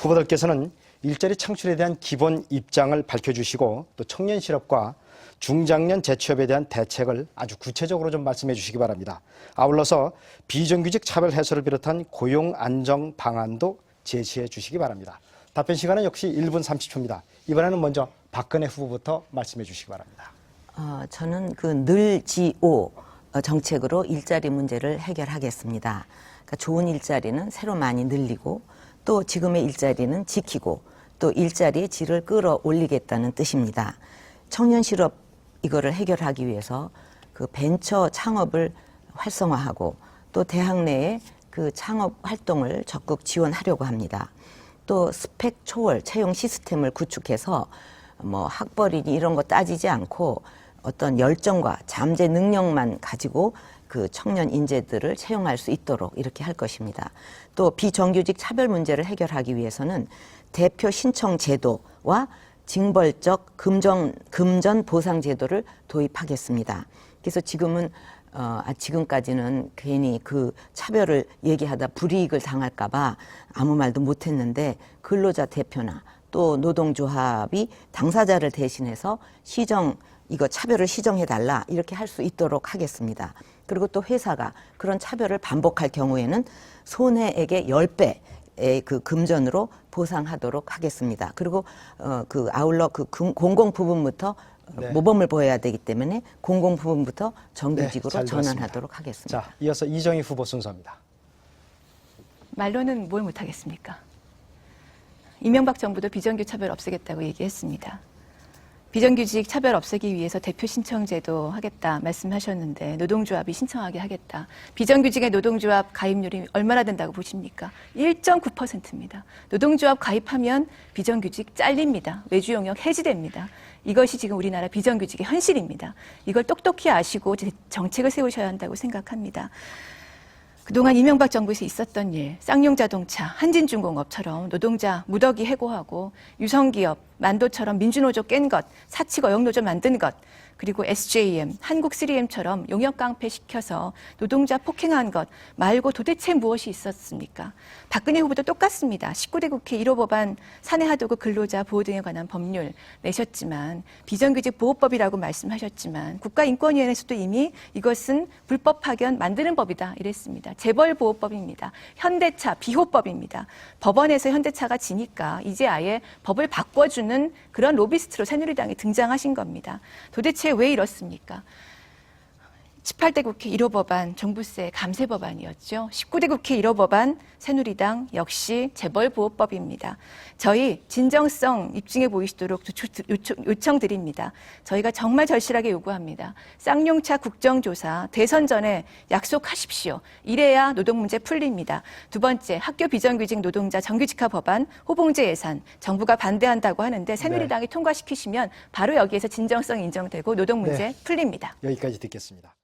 후보들께서는 일자리 창출에 대한 기본 입장을 밝혀주시고 또 청년 실업과 중장년 재취업에 대한 대책을 아주 구체적으로 좀 말씀해 주시기 바랍니다. 아울러서 비정규직 차별 해소를 비롯한 고용 안정 방안도 제시해 주시기 바랍니다. 답변 시간은 역시 1분 30초입니다. 이번에는 먼저 박근혜 후보부터 말씀해 주시기 바랍니다. 어, 저는 그 늘지오 어, 정책으로 일자리 문제를 해결하겠습니다. 그러니까 좋은 일자리는 새로 많이 늘리고 또 지금의 일자리는 지키고 또 일자리의 질을 끌어올리겠다는 뜻입니다. 청년 실업 이거를 해결하기 위해서 그 벤처 창업을 활성화하고 또 대학 내에 그 창업 활동을 적극 지원하려고 합니다. 또 스펙 초월 채용 시스템을 구축해서 뭐 학벌이니 이런 거 따지지 않고 어떤 열정과 잠재 능력만 가지고 그 청년 인재들을 채용할 수 있도록 이렇게 할 것입니다. 또 비정규직 차별 문제를 해결하기 위해서는 대표 신청 제도와 징벌적 금전 금전 보상 제도를 도입하겠습니다. 그래서 지금은 어, 아, 지금까지는 괜히 그 차별을 얘기하다 불이익을 당할까봐 아무 말도 못했는데 근로자 대표나 또 노동조합이 당사자를 대신해서 시정 이거 차별을 시정해 달라 이렇게 할 수 있도록 하겠습니다. 그리고 또 회사가 그런 차별을 반복할 경우에는 손해액의 10배 그 금전으로 보상하도록 하겠습니다. 그리고 어 그 아울러 그 금- 공공 부분부터 네. 모범을 보여야 되기 때문에 공공 부분부터 정규직으로 네. 전환하도록 하겠습니다. 자, 이어서 이정희 후보 순서입니다. 말로는 뭘 못하겠습니까? 이명박 정부도 비정규 차별 없애겠다고 얘기했습니다. 비정규직 차별 없애기 위해서 대표 신청 제도 하겠다 말씀하셨는데 노동조합이 신청하게 하겠다. 비정규직의 노동조합 가입률이 얼마나 된다고 보십니까? 1.9%입니다. 노동조합 가입하면 비정규직 잘립니다. 외주 용역 해지됩니다. 이것이 지금 우리나라 비정규직의 현실입니다. 이걸 똑똑히 아시고 제- 정책을 세우셔야 한다고 생각합니다. 그동안 이명박 정부에서 있었던 일, 쌍용 자동차, 한진중공업처럼 노동자 무더기 해고하고 유성기업, 만도처럼 민주노조 깬 것, 사측 어영노조 만든 것, 그리고 SJM, 한국 3M처럼 용역 깡패 시켜서 노동자 폭행한 것 말고 도대체 무엇이 있었습니까? 박근혜 후보도 똑같습니다. 19대 국회 1호 법안 사내하도급 근로자 보호 등에 관한 법률 내셨지만 비정규직 보호법이라고 말씀하셨지만 국가인권위원회에서도 이미 이것은 불법 파견 만드는 법이다 이랬습니다. 재벌 보호법입니다. 현대차 비호법입니다. 법원에서 현대차가 지니까 이제 아예 법을 바꿔주는 그런 로비스트로 새누리당이 등장하신 겁니다. 도대체 왜 이렇습니까? 18대 국회 1호 법안 종부세 감세 법안이었죠. 19대 국회 1호 법안 새누리당 역시 재벌보호법입니다. 저희 진정성 입증해 보이시도록 요청, 요청 드립니다. 저희가 정말 절실하게 요구합니다. 쌍용차 국정조사 대선 전에 약속하십시오. 이래야 노동 문제 풀립니다. 두 번째 학교 비정규직 노동자 정규직화 법안 호봉제 예산 정부가 반대한다고 하는데 새누리당이 통과시키시면 바로 여기에서 진정성 인정되고 노동 문제 네. 풀립니다. 여기까지 듣겠습니다.